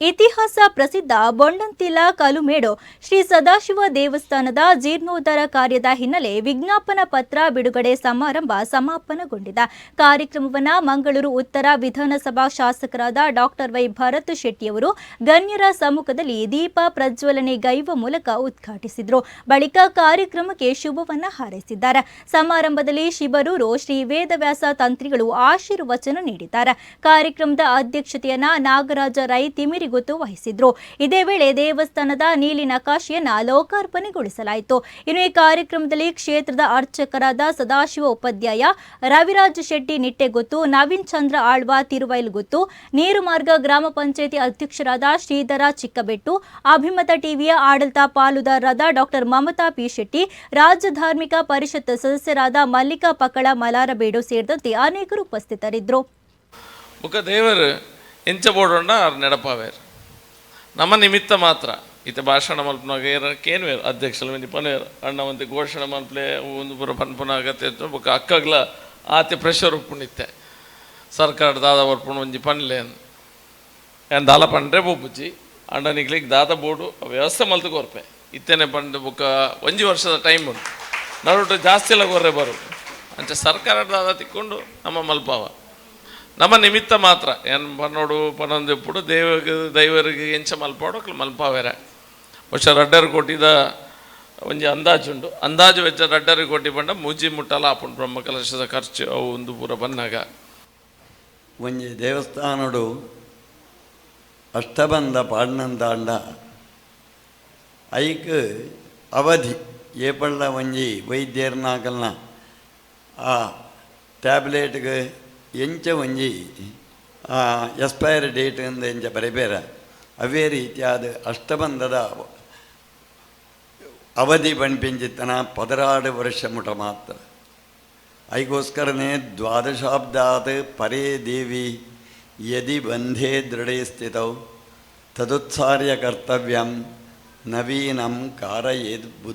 ಇತಿಹಾಸ ಪ್ರಸಿದ್ಧ ಬೊಂಡಂತಿಲ ಕಲುಮೇಡು ಶ್ರೀ ಸದಾಶಿವ ದೇವಸ್ಥಾನದ ಜೀರ್ಣೋದ್ಧಾರ ಕಾರ್ಯದ ಹಿನ್ನೆಲೆ ವಿಜ್ಞಾಪನಾ ಪತ್ರ ಬಿಡುಗಡೆ ಸಮಾರಂಭ ಸಮಾಪನಗೊಂಡಿದೆ. ಕಾರ್ಯಕ್ರಮವನ್ನು ಮಂಗಳೂರು ಉತ್ತರ ವಿಧಾನಸಭಾ ಶಾಸಕರಾದ ಡಾಕ್ಟರ್ ವೈ ಭರತ್ ಶೆಟ್ಟಿಯವರು ಗಣ್ಯರ ಸಮ್ಮುಖದಲ್ಲಿ ದೀಪ ಪ್ರಜ್ವಲನೆ ಗೈವ ಮೂಲಕ ಉದ್ಘಾಟಿಸಿದರು. ಬಳಿಕ ಕಾರ್ಯಕ್ರಮಕ್ಕೆ ಶುಭವನ್ನ ಹಾರೈಸಿದ್ದಾರೆ. ಸಮಾರಂಭದಲ್ಲಿ ಶಿಬರೂರು ಶ್ರೀ ವೇದವ್ಯಾಸ ತಂತ್ರಿಗಳು ಆಶೀರ್ವಚನ ನೀಡಿದ್ದಾರೆ. ಕಾರ್ಯಕ್ರಮದ ಅಧ್ಯಕ್ಷತೆಯನ್ನ ನಾಗರಾಜ ರೈ ತಿಮಿರಿಗುತ್ತು ವಹಿಸಿದ್ರು. ಇದೇ ವೇಳೆ ದೇವಸ್ಥಾನದ ನೀಲಿ ನಕಾಶೆಯನ್ನು ಲೋಕಾರ್ಪಣೆಗೊಳಿಸಲಾಯಿತು. ಇನ್ನು ಈ ಕಾರ್ಯಕ್ರಮದಲ್ಲಿ ಕ್ಷೇತ್ರದ ಅರ್ಚಕರಾದ ಸದಾಶಿವ ಉಪಾಧ್ಯಾಯ, ರವಿರಾಜ್ ಶೆಟ್ಟಿ ನಿಟ್ಟೆಗುತ್ತು, ನವೀನ್ ಚಂದ್ರ ಆಳ್ವ ತಿರುವೈಲ್ಗುತ್ತು ನೀರು ಮಾರ್ಗ ಗ್ರಾಮ ಪಂಚಾಯಿತಿ ಅಧ್ಯಕ್ಷರಾದ ಶ್ರೀಧರ ಚಿಕ್ಕಬೆಟ್ಟು, ಅಭಿಮತ ಟಿವಿಯ ಆಡಳಿತ ಪಾಲುದಾರರಾದ ಡಾಕ್ಟರ್ ಮಮತಾ ಪಿ ಶೆಟ್ಟಿ, ರಾಜ್ಯ ಧಾರ್ಮಿಕ ಪರಿಷತ್ ಸದಸ್ಯರಾದ ಮಲ್ಲಿಕಾ ಪಕ್ಕಳ, ಮಲಾರಬೇಡು ಸೇರಿದಂತೆ ಅನೇಕರು ಉಪಸ್ಥಿತರಿದ್ದರು. ಅವ್ರು ನೆಡಪಾವೇರು ನಮ್ಮ ನಿಮಿತ್ತ ಮಾತ್ರ. ಇತ್ತೆ ಭಾಷಣ ಮಲ್ಪನಾಗ ಏನು ವೇರು ಅಧ್ಯಕ್ಷಲ ಮಿನಿ ಪನೇರು ಅಣ್ಣ ಒಂದು ಘೋಷಣೆ ಮಲ್ಪಲೆ ಒಂದು ಪುರ ಅಂತ ಬುಕ್ಕ ಅಕ್ಕಗ್ಲ ಆತೆ ಪ್ರೆಷರ್ ಉಪ್ಪುಣಿತ್ತೆ ಸರ್ಕಾರದ ದಾದ ಬರ್ಪುಣ ಒಂಜಿ ಪನ್ಲೆ ಏನು ದಾಲ ಪಂಡ್ರೆ ಬೊಬ್ಬುಜಿ ಅಂಡ ನಿಕ್ಲಿಕ್ಕೆ ದಾದ ಬೋರ್ಡು ವ್ಯವಸ್ಥೆ ಮಲ್ತು ಕೊರ್ಪೆ. ಇತ್ತೇನೆ ಪಂಡ್ ಬುಕ್ಕ ಒಂಜಿ ವರ್ಷದ ಟೈಮ್ ಉಂಟು. ನಡುಟು ಜಾಸ್ತಿ ಎಲ್ಲ ಬರು. ಅಂಚೆ ಸರ್ಕಾರದ ದಾದ ತಿಕ್ಕೊಂಡು ನಮ್ಮ ಮಲ್ಪಾವ. ನಮ್ಮ ನಿಮಿತ್ತ ಮಾತ್ರ. ಏನು ಪನ್ನೋಡು ಪನ್ನೊಂದು ಇಪ್ಪಡು ದೇವ ದೈವರಿಗೆ ಎಂಚ ಮಲ್ಪಾಡೋಕೆ ಮಲ್ಪಾವೇರೆ. ವರ್ಷ ರಡ್ಡರು ಕೊಟ್ಟಿದ ಒಂಜಿ ಅಂದಾಜುಂಡು ಅಂದಾಜು ವೆಚ್ಚ ರಡ್ಡರಿಗೆ ಕೊಟ್ಟಿ ಬಂಡ ಮೂಜಿ ಮುಟ್ಟಲ ಆಪುಂಡು ಬ್ರಹ್ಮ ಕಲಶದ ಖರ್ಚು ಅವು ಒಂದು ಪೂರ ಬಂದಾಗ ಒಂಜಿ ದೇವಸ್ಥಾನಡು ಅಷ್ಟಬಂಧ ಪಾಡ್ನಂದಾಂಡ ಐಕ್ ಅವಧಿ ಏಪಳ್ಳ ಒಂಜಿ ವೈದ್ಯರ್ನಾಗಲ್ನ ಆ ಟ್ಯಾಬ್ಲೆಟ್ಗೆ ಎಂಚ ಒಂಜಿ ಎಕ್ಸ್ಪೈರ್ ಡೇಟ್ ಅಂದ ಎಂಚ ಬರೆಬೇರ ಅವೇ ರೀತಿಯಾದ ಅಷ್ಟಬಂಧದ ಅವಧಿ ಬಣ್ಪಿಂಚಿತ್ತನ ಪದರಾಡು ವರ್ಷ ಮುಟ ಮಾತ್ರ ಐಗೋಸ್ಕರನೇ ದ್ವಾದಶಾಬ್ದಾತ್ ಪರೇ ದೇವಿ ಯದಿ ಬಂಧೇ ದೃಢೇ ಸ್ಥಿತೌ ತದುತ್ಸಾರ್ಯ ಕರ್ತವ್ಯಂ ನವೀನಂ ಕಾರಯೇದ್ ಬುದ್ಧಿ